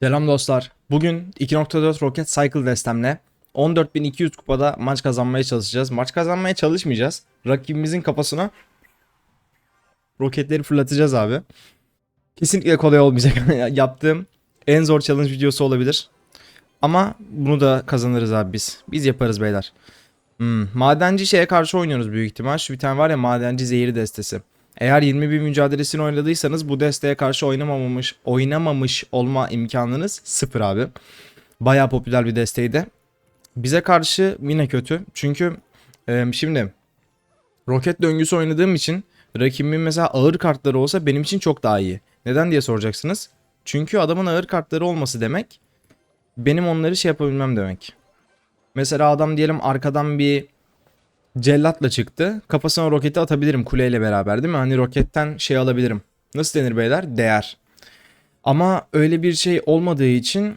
Selam dostlar. Bugün 2.4 Rocket Cycle destemle 14.200 kupada maç kazanmaya çalışacağız. Maç kazanmaya çalışmayacağız. Rakibimizin kafasına roketleri fırlatacağız abi. Kesinlikle kolay olmayacak. Yaptığım en zor challenge videosu olabilir. Ama bunu da kazanırız abi biz. Biz yaparız beyler. Hmm, madenci şeye karşı oynuyoruz büyük ihtimal. Şu bir tane var ya madenci zehiri destesi. Eğer 21 mücadelesini oynadıysanız bu desteğe karşı oynamamış oynamamış olma imkanınız sıfır abi. Baya popüler bir desteğiydi. Bize karşı yine kötü. Çünkü e, şimdi roket döngüsü oynadığım için rakibimin mesela ağır kartları olsa benim için çok daha iyi. Neden diye soracaksınız. Çünkü adamın ağır kartları olması demek benim onları şey yapabilmem demek. Mesela adam diyelim arkadan bir cellatla çıktı. Kafasına roketi atabilirim kuleyle beraber değil mi? Hani roketten şey alabilirim. Nasıl denir beyler? Değer. Ama öyle bir şey olmadığı için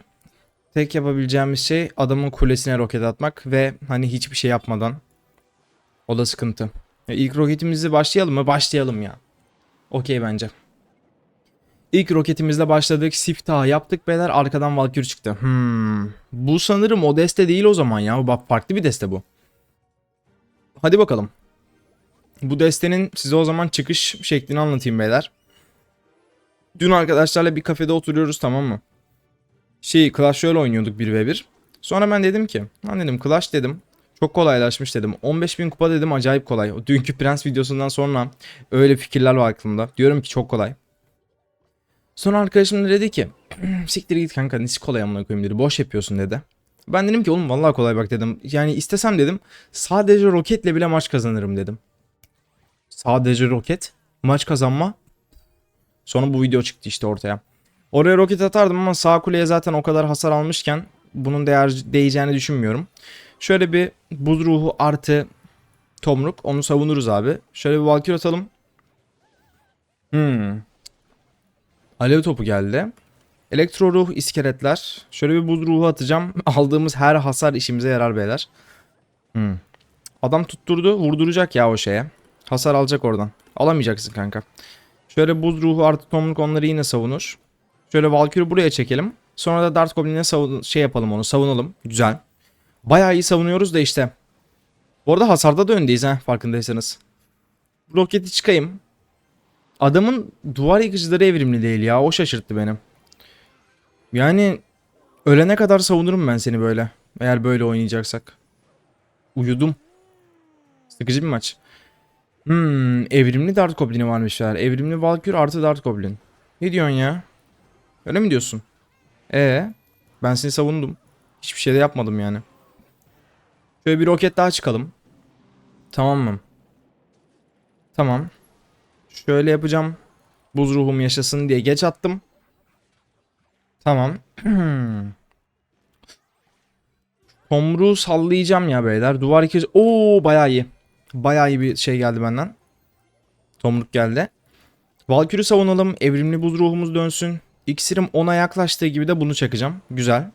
tek yapabileceğimiz şey adamın kulesine roket atmak ve hani hiçbir şey yapmadan. O da sıkıntı. Ya ilk roketimizi başlayalım mı? Başlayalım ya. Okey bence. İlk roketimizle başladık. Siftah yaptık beyler. Arkadan Valkyrie çıktı. Hmm. Bu sanırım o deste değil o zaman ya. Bak farklı bir deste bu. Hadi bakalım. Bu destenin size o zaman çıkış şeklini anlatayım beyler. Dün arkadaşlarla bir kafede oturuyoruz tamam mı? Şey Clash Royale oynuyorduk 1v1. Sonra ben dedim ki lan dedim Clash dedim. Çok kolaylaşmış dedim. 15.000 kupa dedim acayip kolay. O dünkü Prens videosundan sonra öyle fikirler var aklımda. Diyorum ki çok kolay. Sonra arkadaşım da dedi ki siktir git kanka nesi kolay amına koyayım dedi. Boş yapıyorsun dedi. Ben dedim ki oğlum vallahi kolay bak dedim. Yani istesem dedim sadece roketle bile maç kazanırım dedim. Sadece roket maç kazanma. Sonra bu video çıktı işte ortaya. Oraya roket atardım ama sağ kuleye zaten o kadar hasar almışken bunun değer değeceğini düşünmüyorum. Şöyle bir buz ruhu artı tomruk onu savunuruz abi. Şöyle bir valkür atalım. Hmm. Alev topu geldi. Elektro ruh iskeletler. Şöyle bir buz ruhu atacağım. Aldığımız her hasar işimize yarar beyler. Hmm. Adam tutturdu. Vurduracak ya o şeye. Hasar alacak oradan. Alamayacaksın kanka. Şöyle buz ruhu artı tomruk onları yine savunur. Şöyle Valkyrie buraya çekelim. Sonra da Dart Goblin'e savun şey yapalım onu savunalım. Güzel. Bayağı iyi savunuyoruz da işte. Bu arada hasarda da öndeyiz ha farkındaysanız. Roketi çıkayım. Adamın duvar yıkıcıları evrimli değil ya. O şaşırttı beni. Yani ölene kadar savunurum ben seni böyle. Eğer böyle oynayacaksak. Uyudum. Sıkıcı bir maç. Hmm, evrimli Dart Goblin'i varmışlar. Evrimli Valkyr artı Dart Goblin. Ne diyorsun ya? Öyle mi diyorsun? Ee, ben seni savundum. Hiçbir şey de yapmadım yani. Şöyle bir roket daha çıkalım. Tamam mı? Tamam. Şöyle yapacağım. Buz ruhum yaşasın diye geç attım. Tamam. Tomruğu sallayacağım ya beyler. Duvar iki... Oo bayağı iyi. Bayağı iyi bir şey geldi benden. Tomruk geldi. Valkür'ü savunalım. Evrimli buz ruhumuz dönsün. İksirim ona yaklaştığı gibi de bunu çakacağım. Güzel.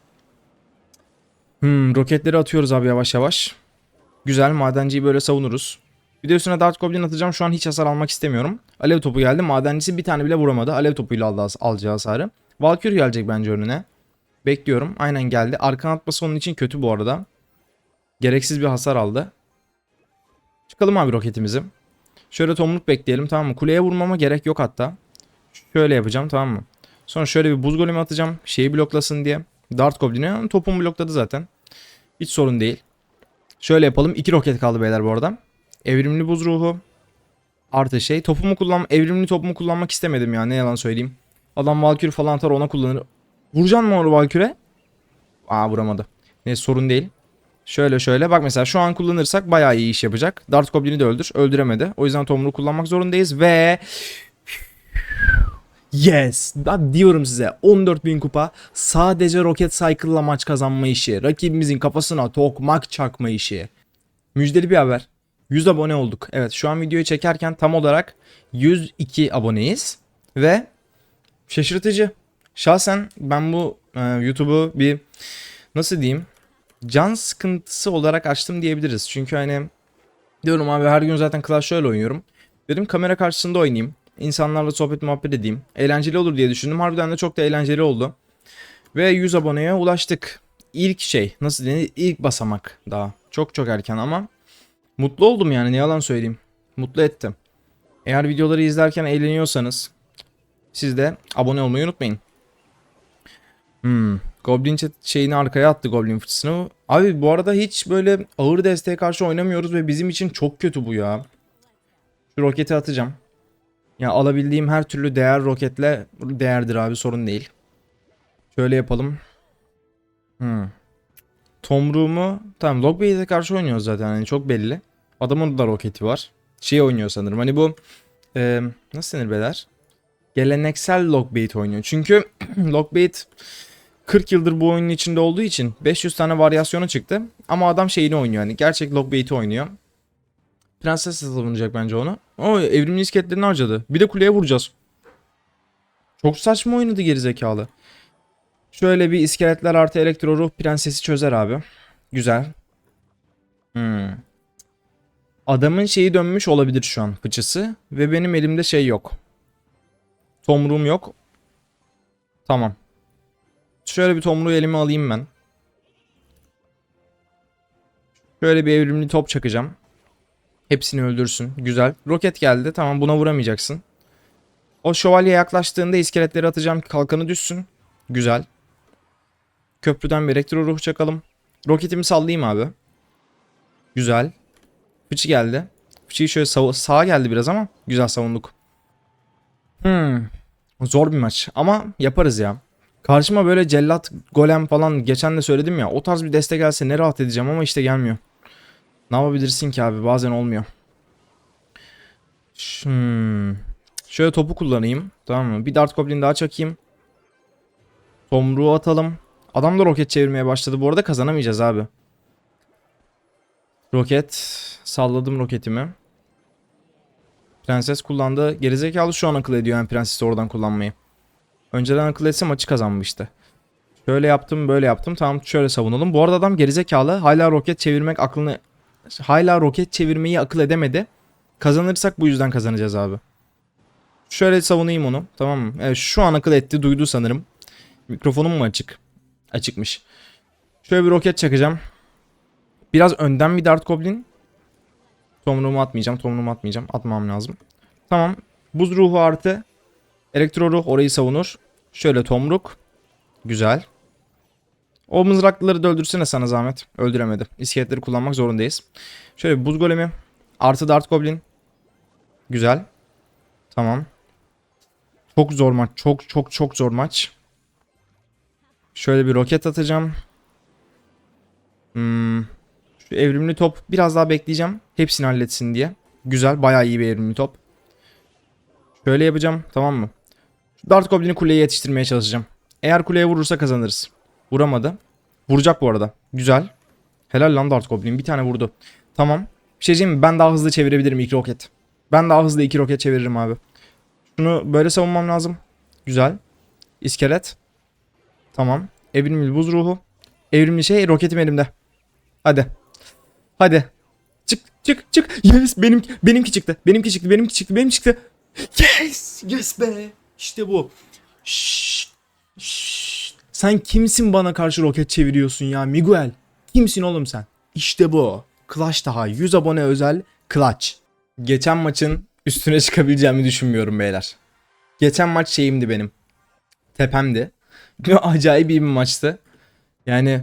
Hmm, roketleri atıyoruz abi yavaş yavaş. Güzel. Madenciyi böyle savunuruz. Bir de üstüne Dart Goblin atacağım. Şu an hiç hasar almak istemiyorum. Alev topu geldi. Madencisi bir tane bile vuramadı. Alev topuyla aldı alacağı hasarı. Valkyrie gelecek bence önüne. Bekliyorum. Aynen geldi. Arkan atması onun için kötü bu arada. Gereksiz bir hasar aldı. Çıkalım abi roketimizi. Şöyle tomruk bekleyelim tamam mı? Kuleye vurmama gerek yok hatta. Şöyle yapacağım tamam mı? Sonra şöyle bir buz golemi atacağım. Şeyi bloklasın diye. Dart Goblin'i topun blokladı zaten. Hiç sorun değil. Şöyle yapalım. İki roket kaldı beyler bu arada. Evrimli buz ruhu. Artı şey. Topumu kullan evrimli topumu kullanmak istemedim ya. Ne yalan söyleyeyim. Adam Valkyrie falan atar ona kullanır. Vuracaksın mı onu Valkyrie? Aa vuramadı. Neyse sorun değil. Şöyle şöyle bak mesela şu an kullanırsak bayağı iyi iş yapacak. Dart Goblin'i de öldür. Öldüremedi. O yüzden tomruğu kullanmak zorundayız ve... Yes. Bak diyorum size 14.000 kupa sadece Rocket Cycle'la maç kazanma işi. Rakibimizin kafasına tokmak çakma işi. Müjdeli bir haber. 100 abone olduk. Evet şu an videoyu çekerken tam olarak 102 aboneyiz. Ve şaşırtıcı. Şahsen ben bu e, YouTube'u bir nasıl diyeyim can sıkıntısı olarak açtım diyebiliriz. Çünkü hani diyorum abi her gün zaten Clash Royale oynuyorum. Dedim kamera karşısında oynayayım. İnsanlarla sohbet muhabbet edeyim. Eğlenceli olur diye düşündüm. Harbiden de çok da eğlenceli oldu. Ve 100 aboneye ulaştık. İlk şey nasıl denir? İlk basamak daha. Çok çok erken ama mutlu oldum yani ne yalan söyleyeyim. Mutlu ettim. Eğer videoları izlerken eğleniyorsanız siz de abone olmayı unutmayın. Hmm. Goblin şeyini arkaya attı Goblin fıçısını. Abi bu arada hiç böyle ağır desteğe karşı oynamıyoruz ve bizim için çok kötü bu ya. Şu roketi atacağım. Ya alabildiğim her türlü değer roketle değerdir abi sorun değil. Şöyle yapalım. Hmm. Tomruğumu tamam Logbait'e karşı oynuyoruz zaten hani çok belli. Adamın da roketi var. Şey oynuyor sanırım hani bu e, nasıl denir beyler? Geleneksel Logbait oynuyor. Çünkü Logbait 40 yıldır bu oyunun içinde olduğu için 500 tane varyasyonu çıktı. Ama adam şeyini oynuyor hani gerçek Logbait'i oynuyor. Prenses savunacak bence onu. O evrimli isketlerini harcadı. Bir de kuleye vuracağız. Çok saçma oynadı gerizekalı. Şöyle bir iskeletler artı elektro ruh prensesi çözer abi. Güzel. Hmm. Adamın şeyi dönmüş olabilir şu an fıçısı. Ve benim elimde şey yok. Tomruğum yok. Tamam. Şöyle bir tomruğu elime alayım ben. Şöyle bir evrimli top çakacağım. Hepsini öldürsün. Güzel. Roket geldi. Tamam buna vuramayacaksın. O şövalye yaklaştığında iskeletleri atacağım ki kalkanı düşsün. Güzel. Köprüden bir elektro ruh çakalım. Roketimi sallayayım abi. Güzel. Fıçı geldi. Fıçıyı şöyle sağa geldi biraz ama güzel savunduk. Hmm. Zor bir maç ama yaparız ya. Karşıma böyle cellat, golem falan geçen de söyledim ya. O tarz bir deste gelse ne rahat edeceğim ama işte gelmiyor. Ne yapabilirsin ki abi bazen olmuyor. Hmm. Şöyle topu kullanayım. Tamam mı? Bir dart goblin daha çakayım. Tomruğu atalım. Adam da roket çevirmeye başladı. Bu arada kazanamayacağız abi. Roket. Salladım roketimi. Prenses kullandı. Gerizekalı şu an akıl ediyor yani prensesi oradan kullanmayı. Önceden akıl etse maçı kazanmıştı. Şöyle yaptım böyle yaptım. Tamam şöyle savunalım. Bu arada adam gerizekalı. Hala roket çevirmek aklını... Hala roket çevirmeyi akıl edemedi. Kazanırsak bu yüzden kazanacağız abi. Şöyle savunayım onu. Tamam mı? Evet şu an akıl etti. Duydu sanırım. Mikrofonum mu açık? Açıkmış. Şöyle bir roket çakacağım. Biraz önden bir dart goblin. Tomruğumu atmayacağım. Tomruğumu atmayacağım. Atmam lazım. Tamam. Buz ruhu artı. Elektro ruh orayı savunur. Şöyle tomruk. Güzel. O mızraklıları da öldürsene sana zahmet. Öldüremedi. İskeletleri kullanmak zorundayız. Şöyle buz golemi. Artı dart goblin. Güzel. Tamam. Çok zor maç. Çok çok çok zor maç. Şöyle bir roket atacağım. Hmm. Şu evrimli top biraz daha bekleyeceğim. Hepsini halletsin diye. Güzel. Bayağı iyi bir evrimli top. Şöyle yapacağım. Tamam mı? Şu Dart Goblin'i kuleye yetiştirmeye çalışacağım. Eğer kuleye vurursa kazanırız. Vuramadı. Vuracak bu arada. Güzel. Helal lan Dart Goblin. Bir tane vurdu. Tamam. Bir şey diyeyim mi? Ben daha hızlı çevirebilirim iki roket. Ben daha hızlı iki roket çeviririm abi. Şunu böyle savunmam lazım. Güzel. İskelet. Tamam. Evrimli buz ruhu. Evrimli şey roketim elimde. Hadi. Hadi. Çık çık çık. Yes benim benimki çıktı. Benimki çıktı. Benimki çıktı. Benim çıktı. Yes! Yes be. İşte bu. Şşş. Şşş. Sen kimsin bana karşı roket çeviriyorsun ya Miguel? Kimsin oğlum sen? İşte bu. Clutch daha 100 abone özel Clutch. Geçen maçın üstüne çıkabileceğimi düşünmüyorum beyler. Geçen maç şeyimdi benim. Tepemdi. Acayip iyi bir maçtı. Yani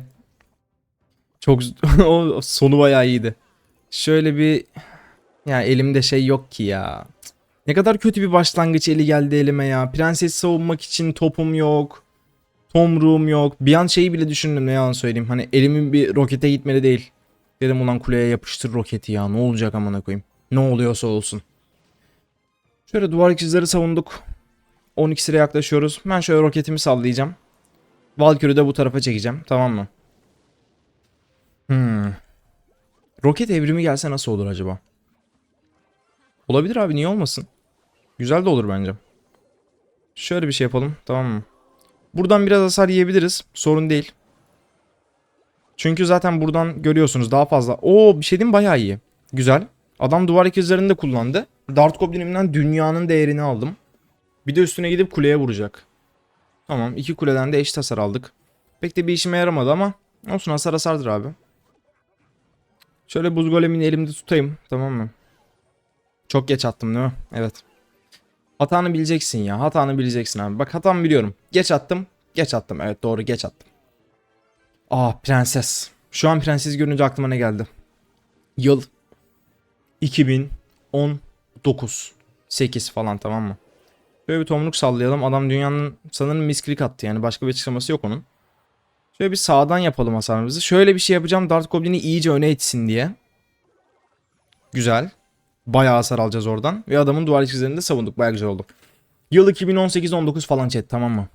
çok o sonu bayağı iyiydi. Şöyle bir ya elimde şey yok ki ya. Ne kadar kötü bir başlangıç eli geldi elime ya. Prenses savunmak için topum yok. Tomruğum yok. Bir an şeyi bile düşündüm ne yalan söyleyeyim. Hani elimin bir rokete gitmeli değil. Dedim ulan kuleye yapıştır roketi ya. Ne olacak amına koyayım. Ne oluyorsa olsun. Şöyle duvar ikizleri savunduk. 12 sıra yaklaşıyoruz. Ben şöyle roketimi sallayacağım. Valkyrie'yi de bu tarafa çekeceğim. Tamam mı? Hmm. Roket evrimi gelse nasıl olur acaba? Olabilir abi niye olmasın? Güzel de olur bence. Şöyle bir şey yapalım tamam mı? Buradan biraz hasar yiyebiliriz. Sorun değil. Çünkü zaten buradan görüyorsunuz daha fazla. Oo bir şey diyeyim bayağı iyi. Güzel. Adam duvar ikizlerini de kullandı. Dart Goblin'imden dünyanın değerini aldım. Bir de üstüne gidip kuleye vuracak. Tamam iki kuleden de eşit hasar aldık. Pek de bir işime yaramadı ama olsun hasar hasardır abi. Şöyle buz golemini elimde tutayım tamam mı? Çok geç attım değil mi? Evet. Hatanı bileceksin ya. Hatanı bileceksin abi. Bak hatamı biliyorum. Geç attım. Geç attım. Evet doğru geç attım. Aa prenses. Şu an prenses görünce aklıma ne geldi? Yıl 2019 8 falan tamam mı? Şöyle bir tomruk sallayalım. Adam dünyanın sanırım misklik attı yani. Başka bir açıklaması yok onun. Şöyle bir sağdan yapalım hasarımızı. Şöyle bir şey yapacağım. Dart Goblin'i iyice öne itsin diye. Güzel. Bayağı hasar alacağız oradan. Ve adamın duvar çizgilerini de savunduk. Bayağı güzel oldu. Yıl 2018-19 falan chat tamam mı?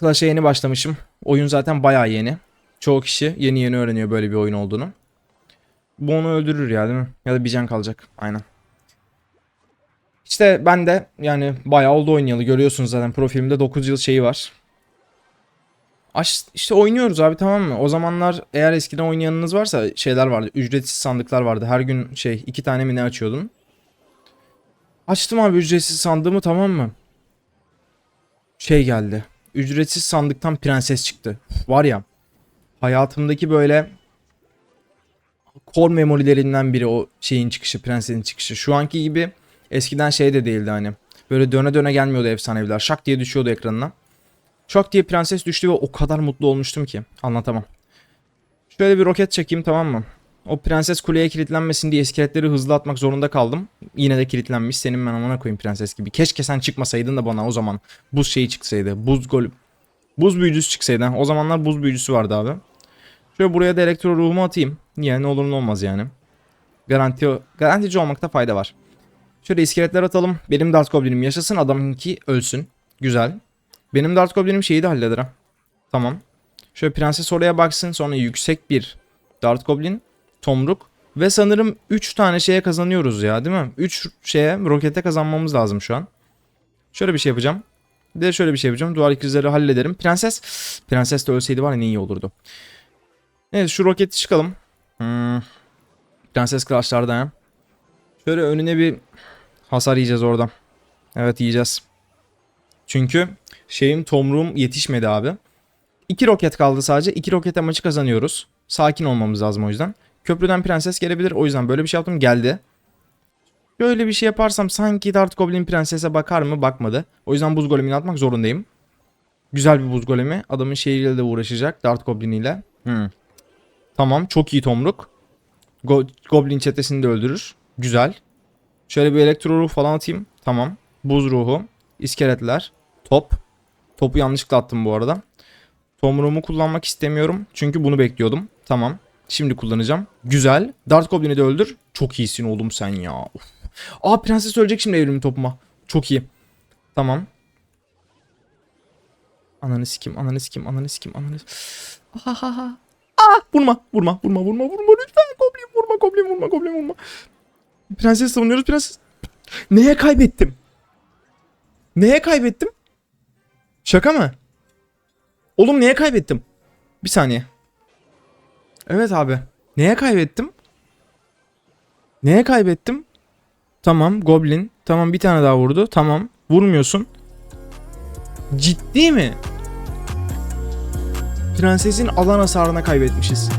Clash'a yeni başlamışım. Oyun zaten bayağı yeni. Çoğu kişi yeni yeni öğreniyor böyle bir oyun olduğunu. Bu onu öldürür ya değil mi? Ya da bir can kalacak. Aynen. İşte ben de yani bayağı oldu oynayalı. Görüyorsunuz zaten profilimde 9 yıl şeyi var. Aş, işte oynuyoruz abi tamam mı? O zamanlar eğer eskiden oynayanınız varsa şeyler vardı. Ücretsiz sandıklar vardı. Her gün şey iki tane mi ne açıyordun? Açtım abi ücretsiz sandığımı tamam mı? Şey geldi. Ücretsiz sandıktan prenses çıktı. Var ya. Hayatımdaki böyle core memorilerinden biri o şeyin çıkışı, prensesin çıkışı. Şu anki gibi eskiden şey de değildi hani. Böyle döne döne gelmiyordu efsaneviler. Şak diye düşüyordu ekranına. Şak diye prenses düştü ve o kadar mutlu olmuştum ki. Anlatamam. Şöyle bir roket çekeyim tamam mı? O prenses kuleye kilitlenmesin diye iskeletleri hızlı atmak zorunda kaldım. Yine de kilitlenmiş. Senin ben amına koyayım prenses gibi. Keşke sen çıkmasaydın da bana o zaman buz şeyi çıksaydı. Buz gol Buz büyücüsü çıksaydı. O zamanlar buz büyücüsü vardı abi. Şöyle buraya da elektro ruhumu atayım. Niye ne olur ne olmaz yani. Garanti garantici olmakta fayda var. Şöyle iskeletler atalım. Benim Dart Goblin'im yaşasın. Adamınki ölsün. Güzel. Benim Dart Goblin'im şeyi de halleder ha. Tamam. Şöyle prenses oraya baksın. Sonra yüksek bir Dart Goblin. Tomruk. Ve sanırım 3 tane şeye kazanıyoruz ya değil mi? 3 şeye rokete kazanmamız lazım şu an. Şöyle bir şey yapacağım. Bir de şöyle bir şey yapacağım. Duvar ikizleri hallederim. Prenses. Prenses de ölseydi var ya ne iyi olurdu. Evet şu roketi çıkalım. Hmm. Prenses Clash'larda ya. Şöyle önüne bir hasar yiyeceğiz oradan. Evet yiyeceğiz. Çünkü şeyim tomruğum yetişmedi abi. İki roket kaldı sadece. İki rokete maçı kazanıyoruz. Sakin olmamız lazım o yüzden. Köprüden prenses gelebilir. O yüzden böyle bir şey yaptım. Geldi. Böyle bir şey yaparsam sanki Dart Goblin prensese bakar mı? Bakmadı. O yüzden buz golemini atmak zorundayım. Güzel bir buz golemi. Adamın şeyiyle de uğraşacak. Dart Goblin ile. Hmm. Tamam. Çok iyi tomruk. Go- Goblin çetesini de öldürür. Güzel. Şöyle bir elektro ruh falan atayım. Tamam. Buz ruhu. İskeletler. Top. Topu yanlışlıkla attım bu arada. Tomruğumu kullanmak istemiyorum. Çünkü bunu bekliyordum. Tamam. Şimdi kullanacağım. Güzel. Dart Goblin'i de öldür. Çok iyisin oğlum sen ya. Of. Aa prenses ölecek şimdi evrimin topuma. Çok iyi. Tamam. Ananı sikim, ananı sikim, ananı sikim, ananı Ahaha. Aa, vurma, vurma, vurma, vurma, vurma lütfen. Goblin vurma, goblin vurma, goblin vurma. Prenses savunuyoruz, prenses. Neye kaybettim? Neye kaybettim? Şaka mı? Oğlum neye kaybettim? Bir saniye. Evet abi. Neye kaybettim? Neye kaybettim? Tamam Goblin. Tamam bir tane daha vurdu. Tamam. Vurmuyorsun. Ciddi mi? Prensesin alan hasarına kaybetmişiz.